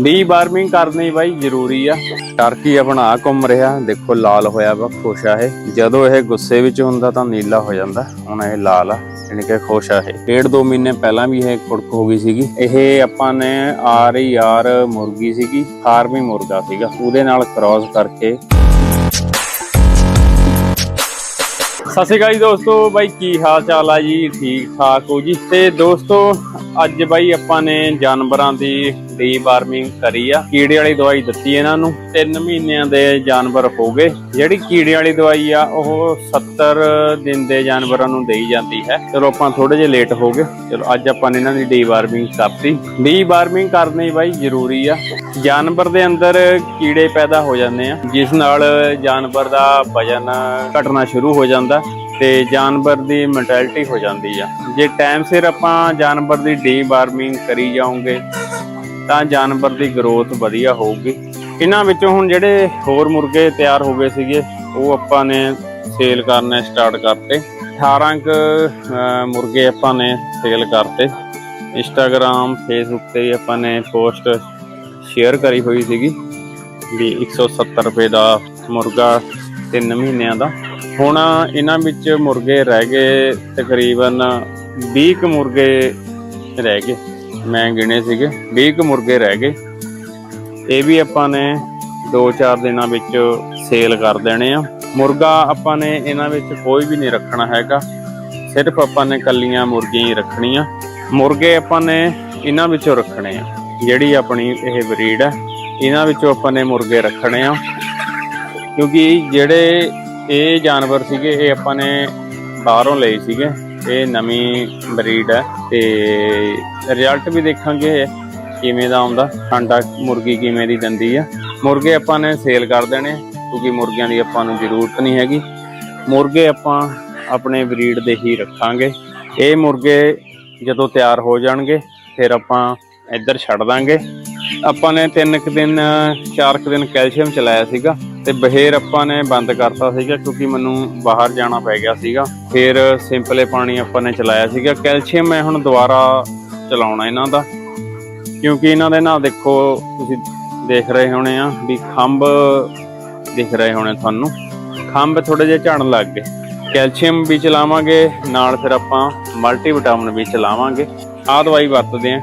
D warming ਕਰਨੀ ਬਾਈ ਜ਼ਰੂਰੀ ਆ। ਟਰਕੀ ਆਪਣਾ ਘੁੰਮ ਰਿਹਾ। ਦੇਖੋ, ਲਾਲ ਹੋਇਆ ਵਾ, ਖੁਸ਼ ਆ ਇਹ। ਜਦੋਂ ਇਹ ਗੁੱਸੇ ਵਿੱਚ ਹੁੰਦਾ ਤਾਂ ਨੀਲਾ ਹੋ ਜਾਂਦਾ। ਹੁਣ ਇਹ ਲਾਲ ਆ ਯਾਨੀ ਕਿ ਖੁਸ਼ ਆ ਇਹ। ਡੇਢ ਦੋ ਮਹੀਨੇ ਪਹਿਲਾਂ ਵੀ ਇਹ ਕੁੜਕ ਹੋ ਗਈ ਸੀਗੀ। ਇਹ ਆਪਾਂ ਨੇ ਆਰ ਹੀ ਆਰ ਮੁਰਗੀ ਸੀਗੀ ਫਾਰਮੀ ਮੁਰਗਾ ਸੀਗਾ। ਉਹਦੇ ਨਾਲ ਕ੍ਰਾਸ ਕਰਕੇ। ਸਤਿ ਸ਼੍ਰੀ ਅਕਾਲ ਜੀ ਦੋਸਤੋ, ਬਾਈ ਕੀ ਹਾਲ ਚਾਲ ਆ ਜੀ? ਠੀਕ ਠਾਕ ਹੋ ਜੀ? ਤੇ ਦੋਸਤੋ, ਅੱਜ ਬਾਈ ਆਪਾਂ ਨੇ ਜਾਨਵਰਾਂ ਦੀ ਡੀ ਵਾਰਮਿੰਗ ਕਰੀ ਆ। ਕੀੜੇ ਵਾਲੀ ਦਵਾਈ ਦਿੱਤੀ ਇਹਨਾਂ ਨੂੰ। 3 ਮਹੀਨਿਆਂ ਦੇ ਜਾਨਵਰ ਹੋ ਗਏ। ਜਿਹੜੀ ਕੀੜੇ ਵਾਲੀ ਦਵਾਈ ਆ, ਉਹ 70 ਦਿਨ ਦੇ ਜਾਨਵਰਾਂ ਨੂੰ ਦੇਈ ਜਾਂਦੀ ਹੈ। ਚਲੋ ਆਪਾਂ ਥੋੜੇ ਜਿਹਾ ਲੇਟ ਹੋ ਗਏ। ਚਲੋ ਅੱਜ ਆਪਾਂ ਨੇ ਇਹਨਾਂ ਦੀ ਡੀਵਾਰਮਿੰਗ ਕਰਤੀ। ਡੀਵਾਰਮਿੰਗ ਕਰਨੀ ਬਾਈ ਜ਼ਰੂਰੀ ਆ। ਜਾਨਵਰ ਦੇ ਅੰਦਰ ਕੀੜੇ ਪੈਦਾ ਹੋ ਜਾਂਦੇ ਆ। ਜਿਸ ਨਾਲ ਜਾਨਵਰ ਦਾ ਵਜਨ ਘਟਣਾ ਸ਼ੁਰੂ ਹੋ ਜਾਂਦਾ ਤੇ ਜਾਨਵਰ ਦੀ ਮੋਰਟੈਲਿਟੀ ਹੋ ਜਾਂਦੀ ਆ। ਜੇ ਟਾਈਮ ਸਿਰ ਆਪਾਂ ਜਾਨਵਰ ਦੀ ਡੀ ਵਾਰਮਿੰਗ ਕਰੀ ਜਾਉਂਗੇ ਤਾਂ ਜਾਨਵਰ ਦੀ ਗਰੋਥ ਵਧੀਆ ਹੋਊਗੀ। ਇਹਨਾਂ ਵਿੱਚੋਂ ਹੁਣ ਜਿਹੜੇ ਹੋਰ ਮੁਰਗੇ ਤਿਆਰ ਹੋ ਗਏ ਸੀਗੇ, ਉਹ ਆਪਾਂ ਨੇ ਸੇਲ ਕਰਨੇ ਸਟਾਰਟ ਕਰਤੇ। 18 ਕੁ ਮੁਰਗੇ ਆਪਾਂ ਨੇ ਸੇਲ ਕਰਤੇ। ਇੰਸਟਾਗ੍ਰam ਫੇਸਬੁੱਕ ਤੇ ਆਪਾਂ ਨੇ ਪੋਸਟ ਸ਼ੇਅਰ ਕਰੀ ਹੋਈ ਸੀਗੀ ਵੀ 170 ਰੁਪਏ ਦਾ ਮੁਰਗਾ 3 ਮਹੀਨਿਆਂ ਦਾ। ਹੁਣ ਇਹਨਾਂ ਵਿੱਚ ਮੁਰਗੇ ਰਹਿ ਗਏ ਤਕਰੀਬਨ 20 ਕੁ ਮੁਰਗੇ ਰਹਿ ਗਏ। ਮੈਂ ਗਿਣੇ ਸੀਗੇ 20 ਕੁ ਮੁਰਗੇ ਰਹਿ ਗਏ। ਇਹ ਵੀ ਆਪਾਂ ਨੇ 2-4 ਦਿਨਾਂ ਵਿੱਚ ਸੇਲ ਕਰ ਦੇਣੇ ਆ। ਮੁਰਗਾ ਆਪਾਂ ਨੇ ਇਹਨਾਂ ਵਿੱਚ ਕੋਈ ਵੀ ਨਹੀਂ ਰੱਖਣਾ ਹੈਗਾ। ਸਿਰਫ ਆਪਾਂ ਨੇ ਕੱਲੀਆਂ ਮੁਰਗੀਆਂ ਹੀ ਰੱਖਣੀਆਂ। ਮੁਰਗੇ ਆਪਾਂ ਨੇ ਇਹਨਾਂ ਵਿੱਚੋਂ ਰੱਖਣੇ ਆ। ਜਿਹੜੀ ਆਪਣੀ ਇਹ ਬਰੀਡ ਹੈ ਇਹਨਾਂ ਵਿੱਚੋਂ ਆਪਾਂ ਨੇ ਮੁਰਗੇ ਰੱਖਣੇ ਆ। ਕਿਉਂਕਿ ਜਿਹੜੇ ਇਹ ਜਾਨਵਰ ਸੀਗੇ, ਇਹ ਆਪਾਂ ਨੇ ਬਾਹਰੋਂ ਲਏ ਸੀਗੇ। ਇਹ ਨਵੀਂ ਬਰੀਡ ਹੈ ਤੇ ਰਿਜ਼ਲਟ ਵੀ ਦੇਖਾਂਗੇ ਕਿਵੇਂ ਦਾ ਆਉਂਦਾ ਅੰਡਾ ਮੁਰਗੀ ਕਿਵੇਂ ਦੀ ਦਿੰਦੀ ਆ। ਮੁਰਗੇ ਆਪਾਂ ਨੇ ਸੇਲ ਕਰ ਦੇਣੇ, ਕਿਉਂਕਿ ਮੁਰਗਿਆਂ ਦੀ ਆਪਾਂ ਨੂੰ ਜ਼ਰੂਰਤ ਨਹੀਂ ਹੈਗੀ। ਮੁਰਗੇ ਆਪਾਂ ਆਪਣੇ ਬਰੀਡ ਦੇ ਹੀ ਰੱਖਾਂਗੇ। ਇਹ ਮੁਰਗੇ ਜਦੋਂ ਤਿਆਰ ਹੋ ਜਾਣਗੇ, ਫਿਰ ਆਪਾਂ ਇੱਧਰ ਛੱਡ ਦਾਂਗੇ। ਆਪਾਂ ਨੇ ਤਿੰਨ ਕੁ ਦਿਨ, ਚਾਰ ਕੁ ਦਿਨ ਕੈਲਸ਼ੀਅਮ ਚਲਾਇਆ ਸੀਗਾ। ਤੇ ਬਹੇਰ ਆਪਾਂ ਨੇ ਬੰਦ ਕਰਤਾ ਸੀਗਾ ਕਿਉਂਕਿ ਮੈਨੂੰ ਬਾਹਰ ਜਾਣਾ ਪੈ ਗਿਆ ਸੀਗਾ। ਫਿਰ ਸਿੰਪਲੇ ਪਾਣੀ ਆਪਾਂ ਨੇ ਚਲਾਇਆ ਸੀਗਾ। ਕੈਲਸ਼ੀਅਮ ਮੈਂ ਹੁਣ ਦੁਬਾਰਾ ਚਲਾਉਣਾ ਇਹਨਾਂ ਦਾ। ਕਿਉਂਕਿ ਇਹਨਾਂ ਦੇ ਨਾਲ ਦੇਖੋ, ਤੁਸੀਂ ਦੇਖ ਰਹੇ ਹੋਣੇ ਆ ਵੀ ਖੰਭ ਦਿਖ ਰਹੇ ਹੋਣੇ ਤੁਹਾਨੂੰ। ਖੰਭ ਥੋੜੇ ਜਿਹਾ ਝੜਨ ਲੱਗ ਗਏ। ਕੈਲਸ਼ੀਅਮ ਵੀ ਚਲਾਵਾਂਗੇ, ਨਾਲ ਫਿਰ ਆਪਾਂ ਮਲਟੀ ਵਿਟਾਮਿਨ ਵੀ ਚਲਾਵਾਂਗੇ। ਆਹ ਦਵਾਈ ਵਰਤਦੇ ਆਂ।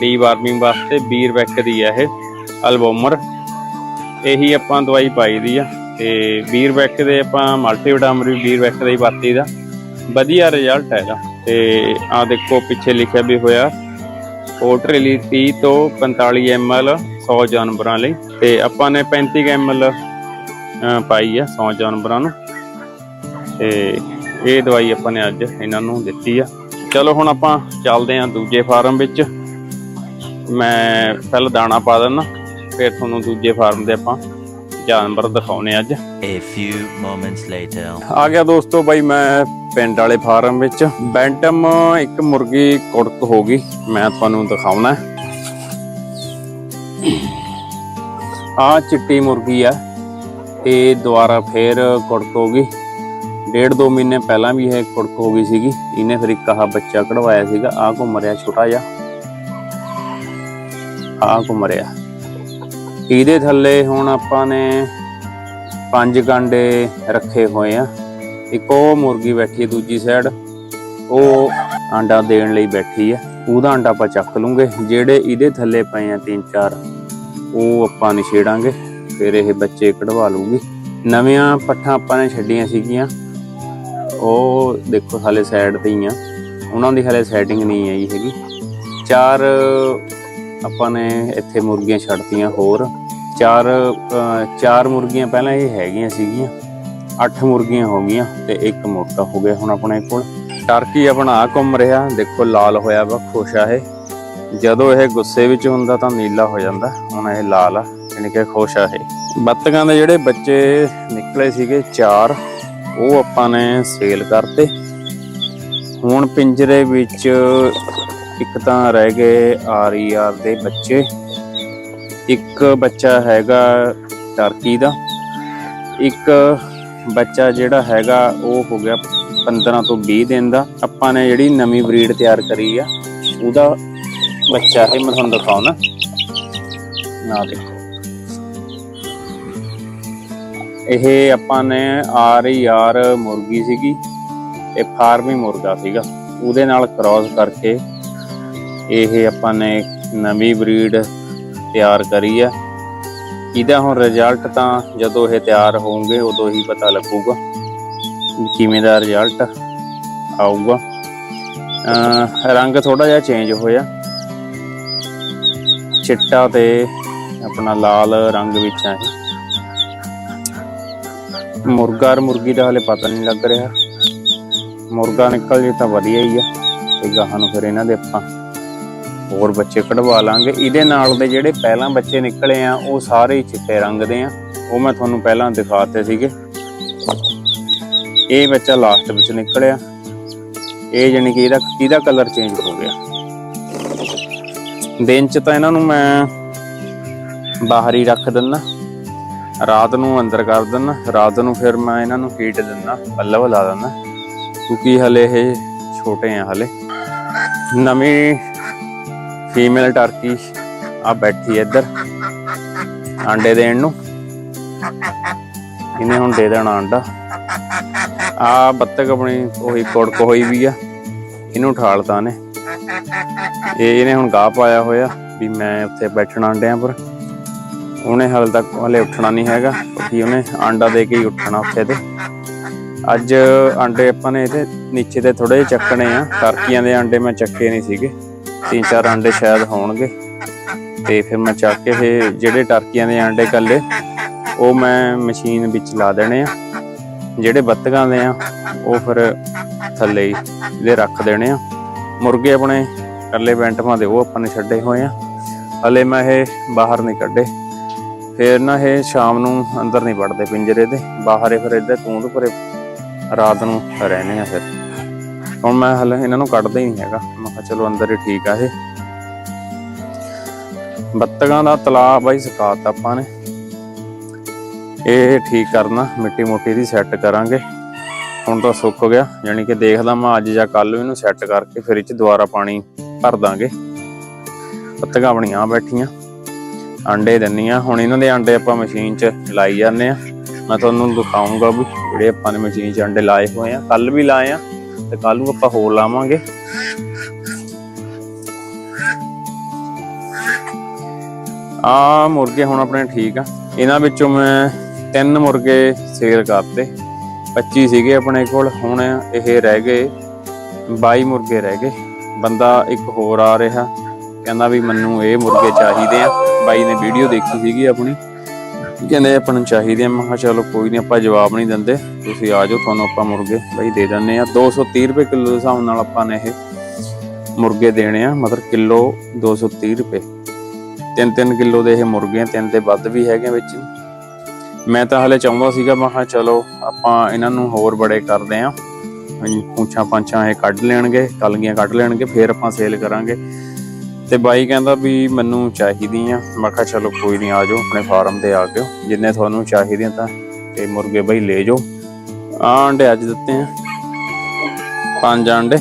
ਡੀ ਵਾਰਮਿੰਗ ਵਾਸਤੇ ਬੀਰ ਵੈਕ ਦੀ ਹੈ ਇਹ, ਅਲਬੋਮਰ। ਇਹੀ ਆਪਾਂ ਦਵਾਈ ਪਾਈ ਦੀ ਆ। ਤੇ ਬੀਰ ਵੈਕ ਦੇ ਆਪਾਂ ਮਲਟੀਵਿਟਾਮਿਨ ਵੀ ਬੀਰ ਵੈਕ ਦਾ ਹੀ ਵਰਤੀ ਦਾ। ਵਧੀਆ ਰਿਜ਼ਲਟ ਹੈਗਾ। ਇਹਦਾ ਤੇ ਆ ਦੇਖੋ ਪਿੱਛੇ ਲਿਖਿਆ ਵੀ ਹੋਇਆ ਪੋਟਰੀ ਲਈ 30 ਤੋਂ 45 ml 100 ਜਾਨਵਰਾਂ ਲਈ। ਤੇ ਆਪਾਂ ਨੇ 35 ml ਅਹ, ਪਾਈ ਆ 100 ਜਾਨਵਰਾਂ ਨੂੰ। ਤੇ ਇਹ ਦਵਾਈ ਆਪਾਂ ਨੇ ਅੱਜ ਇਹਨਾਂ ਨੂੰ ਦਿੱਤੀ ਆ। ਚਲੋ ਹੁਣ ਆਪਾਂ ਚੱਲਦੇ ਆਂ ਦੂਜੇ ਫਾਰਮ ਵਿੱਚ। ਮੈਂ ਪਹਿਲਾਂ ਦਾਣਾ ਪਾ ਦਿੰਦਾ। ਫਿਰ ਤੁਹਾਨੂੰ ਦੂਜੇ ਫਾਰਮ ਦੇ ਆਪਾਂ ਜਾਨਵਰ ਦਿਖਾਉਣੇ ਅੱਜ। A few moments later. ਆ ਗਿਆ ਦੋਸਤੋ ਬਾਈ ਮੈਂ ਪਿੰਡ ਵਾਲੇ ਫਾਰਮ ਵਿੱਚ। ਬੈਂਟਮ ਇੱਕ ਮੁਰਗੀ ਕੁੜਕ ਹੋ ਗਈ ਮੈਂ ਤੁਹਾਨੂੰ ਦਿਖਾਉਣਾ। ਆ ਚਿੱਟੀ ਮੁਰਗੀ ਆ ਇਹ ਦੁਬਾਰਾ ਫੇਰ ਕੁੜਕ ਹੋ ਗਈ। ਡੇਢ ਦੋ ਮਹੀਨੇ ਪਹਿਲਾਂ ਵੀ ਇਹ ਕੁੜਕ ਹੋ ਗਈ ਸੀਗੀ ਇਹਨੇ ਫਿਰ ਇੱਕ ਆਹ ਬੱਚਾ ਕਢਵਾਇਆ ਸੀਗਾ ਆ ਘੁੰਮ ਰਿਹਾ ਛੋਟਾ ਜਿਹਾ। ਆ ਘੁੰਮ ਰਿਹਾ। ਇਹਦੇ ਥੱਲੇ ਹੁਣ ਆਪਾਂ ਨੇ ਪੰਜ ਕਾਂਡੇ ਰੱਖੇ ਹੋਏ ਆ। ਇੱਕ ਉਹ ਮੁਰਗੀ ਬੈਠੀ ਹੈ ਦੂਜੀ ਸਾਈਡ ਉਹ ਆਂਡਾ ਦੇਣ ਲਈ ਬੈਠੀ ਆ। ਉਹਦਾ ਆਂਡਾ ਆਪਾਂ ਚੱਕ ਲੂੰਗੇ। ਜਿਹੜੇ ਇਹਦੇ ਥੱਲੇ ਪਏ ਆ ਤਿੰਨ ਚਾਰ, ਉਹ ਆਪਾਂ ਨਿਛੇੜਾਂਗੇ, ਫਿਰ ਇਹ ਬੱਚੇ ਕਢਵਾ ਲੂਗੀ। ਨਵੀਆਂ ਪੱਠਾਂ ਆਪਾਂ ਨੇ ਛੱਡੀਆਂ ਸੀਗੀਆਂ। ਉਹ ਦੇਖੋ ਹਾਲੇ ਸਾਈਡ ਤੇ ਹੀ ਆ। ਉਹਨਾਂ ਦੀ ਹਾਲੇ ਸੈਟਿੰਗ ਨਹੀਂ ਆਈ ਹੈਗੀ। ਚਾਰ ਆਪਾਂ ਨੇ ਇੱਥੇ ਮੁਰਗੀਆਂ ਛੱਡਤੀਆਂ ਹੋਰ। ਚਾਰ ਚਾਰ ਮੁਰਗੀਆਂ ਪਹਿਲਾਂ ਇਹ ਹੈਗੀਆਂ ਸੀਗੀਆਂ। ਅੱਠ ਮੁਰਗੀਆਂ ਹੋ ਗਈਆਂ ਤੇ ਇੱਕ ਮੁਰਗਾ ਹੋ ਗਿਆ ਹੁਣ ਆਪਣੇ ਕੋਲ। ਟਰਕੀ ਆਪਣਾ ਆ ਘੁੰਮ ਰਿਹਾ, ਦੇਖੋ ਲਾਲ ਹੋਇਆ ਵਾ, ਖੁਸ਼ ਆ ਜਦੋਂ ਇਹ ਗੁੱਸੇ ਵਿੱਚ ਹੁੰਦਾ ਤਾਂ ਨੀਲਾ ਹੋ ਜਾਂਦਾ, ਹੁਣ ਇਹ ਲਾਲ ਆ ਯਾਨੀ ਕਿ ਖੁਸ਼ ਆ ਇਹ। ਬੱਤਕਾਂ ਦੇ ਜਿਹੜੇ ਬੱਚੇ ਨਿਕਲੇ ਸੀਗੇ ਚਾਰ, ਉਹ ਆਪਾਂ ਨੇ ਸੇਲ ਕਰਤੇ। ਹੁਣ ਪਿੰਜਰੇ ਵਿੱਚ ਇੱਕ ਤਾਂ ਰਹਿ ਗਏ ਆਰ ਦੇ ਬੱਚੇ। ਇੱਕ ਬੱਚਾ ਹੈਗਾ ਟਰਕੀ ਦਾ। ਇੱਕ ਬੱਚਾ ਜਿਹੜਾ ਹੈਗਾ ਉਹ ਹੋ ਗਿਆ 15 ਤੋਂ 20 ਦਿਨ ਦਾ। ਆਪਾਂ ਨੇ ਜਿਹੜੀ ਨਵੀਂ ਬਰੀਡ ਤਿਆਰ ਕਰੀ ਆ, ਉਹਦਾ ਬੱਚਾ ਇਹ ਮੈਂ ਤੁਹਾਨੂੰ ਦਿਖਾਉਣਾ। ਨਾ ਦੇਖੋ। ਇਹ ਆਪਾਂ ਨੇ ਆਰ ਈ ਆਰ ਮੁਰਗੀ ਸੀਗੀ। ਇਹ ਫਾਰਮੀ ਮੁਰਗਾ ਸੀਗਾ। ਉਹਦੇ ਨਾਲ ਕ੍ਰਾਸ ਕਰਕੇ ਇਹ ਆਪਾਂ ਨੇ ਨਵੀਂ ਬਰੀਡ ਤਿਆਰ ਕਰੀ ਆ। ਇਹਦਾ ਹੁਣ ਰਿਜ਼ਲਟ ਤਾਂ ਜਦੋਂ ਇਹ ਤਿਆਰ ਹੋਣਗੇ ਉਦੋਂ ਹੀ ਪਤਾ ਲੱਗੂਗਾ ਕਿਵੇਂ ਦਾ ਰਿਜ਼ਲਟ ਆਊਗਾ। ਰੰਗ ਥੋੜਾ ਜਿਹਾ ਚੇਂਜ ਹੋਇਆ। ਚਿੱਟਾ ਤੇ ਆਪਣਾ ਲਾਲ ਰੰਗ ਵਿੱਚ ਹੈ ਮੁਰਗਾ ਔਰ ਮੁਰਗੀ ਦਾ ਹਲੇ ਪਤਾ ਨਹੀਂ ਲੱਗ ਰਿਹਾ। ਮੁਰਗਾ ਨਿਕਲ ਜੇ ਤਾਂ ਵਧੀਆ ਹੀ ਆ। ਤੇ ਗਾਹਾਂ ਨੂੰ ਫਿਰ ਇਹਨਾਂ ਦੇ ਆਪਾਂ ਹੋਰ ਬੱਚੇ ਕਢਵਾ ਲਾਂਗੇ। ਇਹਦੇ ਨਾਲ ਦੇ ਜਿਹੜੇ ਪਹਿਲਾਂ ਬੱਚੇ ਨਿਕਲੇ ਆ, ਉਹ ਸਾਰੇ ਹੀ ਚਿੱਟੇ ਰੰਗ ਦੇ ਆ। ਉਹ ਮੈਂ ਤੁਹਾਨੂੰ ਪਹਿਲਾਂ ਦਿਖਾਤੇ ਸੀਗੇ। ਇਹ ਬੱਚਾ ਲਾਸਟ ਵਿੱਚ ਨਿਕਲਿਆ। ਇਹ ਜਾਣੀ ਕਿ ਇਹਦਾ ਇਹਦਾ ਕਲਰ ਚੇਂਜ ਹੋ ਗਿਆ? ਦਿਨ ਚ ਤਾਂ ਇਹਨਾਂ ਨੂੰ ਮੈਂ ਬਾਹਰ ਹੀ ਰੱਖ ਦਿੰਦਾ ਰਾਤ ਨੂੰ ਅੰਦਰ ਕਰ ਦਿੰਦਾ ਰਾਤ ਨੂੰ ਫਿਰ ਮੈਂ ਇਹਨਾਂ ਨੂੰ ਫੀਡ ਦਿੰਦਾ ਪੱਲਵ ਲਾ ਦਿੰਦਾ ਕਿਉਂਕਿ ਹਲੇ ਇਹ ਛੋਟੇ ਆ ਹਲੇ। ਨਵੀਂ ਫੀਮੇਲ ਟਰਕੀ ਆ ਬੈਠੀ ਇੱਧਰ, ਆਂਡੇ ਦੇਣ ਨੂੰ। ਇਹਨੇ ਹੁਣ ਦੇ ਦੇਣਾ ਆਂਡਾ। ਆ ਬੱਤਕ ਆਪਣੀ ਉਹੀ ਕੁੜਕ ਹੋਈ ਵੀ ਆ, ਇਹਨੂੰ ਠਾਲਤਾ ਨੇ। ਇਹ ਇਹਨੇ ਹੁਣ ਗਾਹ ਪਾਇਆ ਹੋਇਆ ਵੀ ਮੈਂ ਉੱਥੇ ਬੈਠਣਾ ਆਂਡਿਆਂ ਪਰ। ਉਹਨੇ ਹਾਲੇ ਤੱਕ ਹਲੇ ਉੱਠਣਾ ਨਹੀਂ ਹੈਗਾ, ਕਿਉਂਕਿ ਉਹਨੇ ਆਂਡਾ ਦੇ ਕੇ ਹੀ ਉੱਠਣਾ ਉੱਥੇ ਤੇ। ਅੱਜ ਆਂਡੇ ਆਪਾਂ ਨੇ ਇਹਦੇ ਨੀਚੇ ਤੇ ਥੋੜੇ ਜਿਹੇ ਚੱਕਣੇ ਆ ਟਰਕੀਆਂ ਦੇ ਆਂਡੇ ਮੈਂ ਚੱਕੇ ਨਹੀਂ ਸੀਗੇ। ਤਿੰਨ ਚਾਰ ਆਂਡੇ ਸ਼ਾਇਦ ਹੋਣਗੇ। ਤੇ ਫਿਰ ਮੈਂ ਚੱਕ ਕੇ ਇਹ ਜਿਹੜੇ ਟਰਕੀਆਂ ਦੇ ਆਂਡੇ ਕੱਲੇ ਉਹ ਮੈਂ ਮਸ਼ੀਨ ਵਿੱਚ ਲਾ ਦੇਣੇ ਆ। ਜਿਹੜੇ ਬੱਤਕਾਂ ਦੇ ਆ, ਉਹ ਫਿਰ ਥੱਲੇ ਦੇ ਰੱਖ ਦੇਣੇ ਆ। ਮੁਰਗੇ ਆਪਣੇ ਕੱਲੇ ਬੈਂਟਮਾਂ ਦੇ ਉਹ ਆਪਾਂ ਨੇ ਛੱਡੇ ਹੋਏ ਆ। ਹਲੇ ਮੈਂ ਇਹ ਬਾਹਰ ਨਹੀਂ ਕੱਢੇ। ਫਿਰ ਨਾ ਇਹ ਸ਼ਾਮ ਨੂੰ ਅੰਦਰ ਨਹੀਂ ਵੜਦੇ ਪਿੰਜਰੇ ਦੇ। ਬਾਹਰ ਹੀ ਫਿਰ ਇੱਧਰ ਤੂੰਦ ਭਰੇ ਰਾਤ ਨੂੰ ਰਹਿੰਦੇ ਆ ਫਿਰ। ਹੁਣ ਮੈਂ ਹਲੇ ਇਹਨਾਂ ਨੂੰ ਕੱਢਦਾ ਹੀ ਨਹੀਂ ਹੈਗਾ। ਮੈਂ ਕਿਹਾ ਚਲੋ ਅੰਦਰ ਹੀ ਠੀਕ ਆ ਇਹ। ਬੱਤਗਾਂ ਦਾ ਤਲਾਬ ਬਾਈ ਸਕਾਤ ਆਪਾਂ ਨੇ। ਇਹ ਠੀਕ ਕਰਨਾ, ਮਿੱਟੀ ਮੋਟੀ ਦੀ ਸੈੱਟ ਕਰਾਂਗੇ। ਹੁਣ ਤਾਂ ਸੁੱਕ ਗਿਆ ਯਾਨੀ ਕਿ ਦੇਖਦਾ ਮੈਂ ਅੱਜ ਜਾਂ ਕੱਲ ਇਹਨੂੰ ਸੈੱਟ ਕਰਕੇ ਫਿਰ ਇਹ ਚ ਦੁਬਾਰਾ ਪਾਣੀ ਭਰ ਦਾਂਗੇ। ਬੱਤਕਾਂ ਆਪਣੀਆਂ ਬੈਠੀਆਂ। ਆਂਡੇ ਦਿੰਨੀਆਂ। ਹੁਣ ਇਹਨਾਂ ਦੇ ਆਂਡੇ ਆਪਾਂ ਮਸ਼ੀਨ 'ਚ ਲਾਈ ਜਾਂਦੇ ਆ। ਮੈਂ ਤੁਹਾਨੂੰ ਦਿਖਾਉਂਗਾ ਵੀ ਜਿਹੜੇ ਆਪਾਂ ਨੇ ਮਸ਼ੀਨ 'ਚ ਆਂਡੇ ਲਾਏ ਹੋਏ ਆ। ਕੱਲ ਵੀ ਲਾਏ ਆ। ਤੇ ਕੱਲ ਨੂੰ ਆਪਾਂ ਹੋਰ ਲਾਵਾਂਗੇ। ਆ ਮੁਰਗੇ ਹੁਣ ਆਪਣੇ ਠੀਕ ਆ। ਇਹਨਾਂ ਵਿੱਚੋਂ ਮੈਂ ਤਿੰਨ ਮੁਰਗੇ ਸੇਲ ਕਰਤੇ। 25 ਸੀਗੇ ਆਪਣੇ ਕੋਲ, ਹੁਣ ਇਹ ਰਹਿ ਗਏ। 22 ਮੁਰਗੇ ਰਹਿ ਗਏ। ਬੰਦਾ ਇੱਕ ਹੋਰ ਆ ਰਿਹਾ। ਕਹਿੰਦਾ ਵੀ ਮੈਨੂੰ ਇਹ ਮੁਰਗੇ ਚਾਹੀਦੇ ਆ। ਬਾਈ ਨੇ ਵੀਡੀਓ ਦੇਖੀ ਸੀਗੀ ਆਪਣੀ। ਕਹਿੰਦੇ ਆਪਾਂ ਨੂੰ ਚਾਹੀਦੇ ਆ। ਮੈਂ ਕਿਹਾ ਚਲੋ ਕੋਈ ਨਹੀਂ ਆਪਾਂ ਜਵਾਬ ਨਹੀਂ ਦਿੰਦੇ। ਤੁਸੀਂ ਆ ਜਾਓ, ਤੁਹਾਨੂੰ ਆਪਾਂ ਮੁਰਗੇ ਬਾਈ ਦੇ ਦਿੰਨੇ ਆ। 230 ਰੁਪਏ ਕਿਲੋ ਦੇ ਹਿਸਾਬ ਨਾਲ ਆਪਾਂ ਨੇ ਇਹ ਮੁਰਗੇ ਦੇਣੇ ਆ। ਮਤਲਬ ਕਿਲੋ 230 ਰੁਪਏ। ਤਿੰਨ ਤਿੰਨ ਕਿਲੋ ਦੇ ਇਹ ਮੁਰਗੇ ਆ। ਤਿੰਨ ਤੇ ਵੱਧ ਵੀ ਹੈਗੇ ਵਿੱਚ। ਮੈਂ ਤਾਂ ਹਲੇ ਚਾਹੁੰਦਾ ਸੀਗਾ, ਮੈਂ ਕਿਹਾ ਚਲੋ ਆਪਾਂ ਇਹਨਾਂ ਨੂੰ ਹੋਰ ਬੜੇ ਕਰਦੇ ਆ। ਪੂੰਛਾਂ ਪੰਛਾਂ ਇਹ ਕੱਢ ਲੈਣਗੇ, ਕਲਗੀਆਂ ਕੱਢ ਲੈਣਗੇ, ਫੇਰ ਆਪਾਂ ਸੇਲ ਕਰਾਂਗੇ। ਤੇ ਬਾਈ ਕਹਿੰਦਾ ਵੀ ਮੈਨੂੰ ਚਾਹੀਦੀਆਂ। ਮੈਂ ਕਿਹਾ, ਚਲੋ ਕੋਈ ਨਹੀਂ ਆ ਜਾਓ, ਆਪਣੇ ਫਾਰਮ ਤੇ ਆ ਕੇ ਜਿੰਨੇ ਤੁਹਾਨੂੰ ਚਾਹੀਦੀਆਂ ਤਾਂ ਤੇ ਮੁਰਗੇ ਬਾਈ ਲੈ ਜਾਓ। ਆਹ ਅੰਡੇ ਅੱਜ ਦਿੱਤੇ ਆ। ਪੰਜ ਅੰਡੇ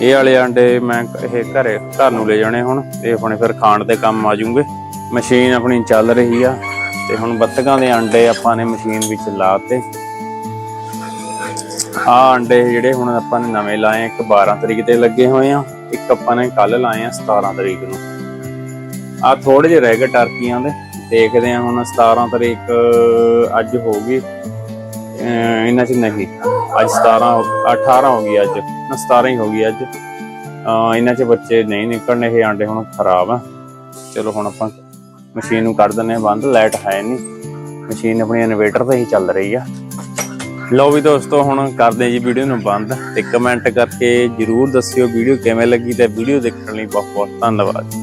ਇਹ ਵਾਲੇ ਅੰਡੇ ਮੈਂ ਇਹ ਘਰੇ, ਘਰ ਨੂੰ ਲੈ ਜਾਣੇ ਹੁਣ। ਇਹ ਆਪਣੇ ਫਿਰ ਖਾਣ ਦੇ ਕੰਮ ਆ ਜੂਗੇ ਮਸ਼ੀਨ ਆਪਣੀ ਚੱਲ ਰਹੀ ਆ। ਤੇ ਹੁਣ ਬੱਤਕਾਂ ਦੇ ਅੰਡੇ ਆਪਾਂ ਨੇ ਮਸ਼ੀਨ ਵਿੱਚ ਲਾਤੇ। ਆ ਅੰਡੇ ਜਿਹੜੇ ਹੁਣ ਆਪਾਂ ਨੇ ਨਵੇਂ ਲਾਏ ਇੱਕ 12 ਤਰੀਕ ਤੇ ਲੱਗੇ ਹੋਏ ਆ। ਇੱਕ ਆਪਾਂ ਨੇ ਕੱਲ ਲਾਏ ਆ 17 ਤਰੀਕ ਨੂੰ। ਆ ਥੋੜੇ ਜਿਹੇ ਰਹਿ ਗਏ ਟਰਕੀਆਂ ਦੇ। ਦੇਖਦੇ ਆ ਹੁਣ 17 ਤਰੀਕ, ਅੱਜ ਹੋ ਗਈ। ਇਹਨਾਂ ਚ ਨਹੀਂ, ਅੱਜ 17 ਹੋ- 18 ਹੋ ਗਈ ਅੱਜ। ਨਾ 17 ਹੀ ਹੋ ਗਈ ਅੱਜ। ਇਹਨਾਂ ਚ ਬੱਚੇ ਨਹੀਂ ਨਿਕਲਣੇ, ਇਹ ਆਂਡੇ ਹੁਣ ਖਰਾਬ ਆ। ਚਲੋ ਹੁਣ ਆਪਾਂ ਮਸ਼ੀਨ ਨੂੰ ਕਰ ਦਿੰਦੇ ਆ ਬੰਦ। ਲਾਈਟ ਹੈ ਨਹੀਂ। ਮਸ਼ੀਨ ਆਪਣੀ ਇਨਵੇਟਰ ਤੇ ਹੀ ਚੱਲ ਰਹੀ ਆ। ਲਓ ਵੀ ਦੋਸਤੋ, ਹੁਣ ਕਰਦੇ ਜੀ ਵੀਡੀਓ ਨੂੰ ਬੰਦ ਤੇ ਕਮੈਂਟ ਕਰਕੇ ਜਰੂਰ ਦੱਸਿਓ ਵੀਡੀਓ ਕਿਵੇਂ ਲੱਗੀ ਤੇ ਵੀਡੀਓ ਦੇਖਣ ਲਈ ਬਹੁਤ ਬਹੁਤ ਧੰਨਵਾਦ।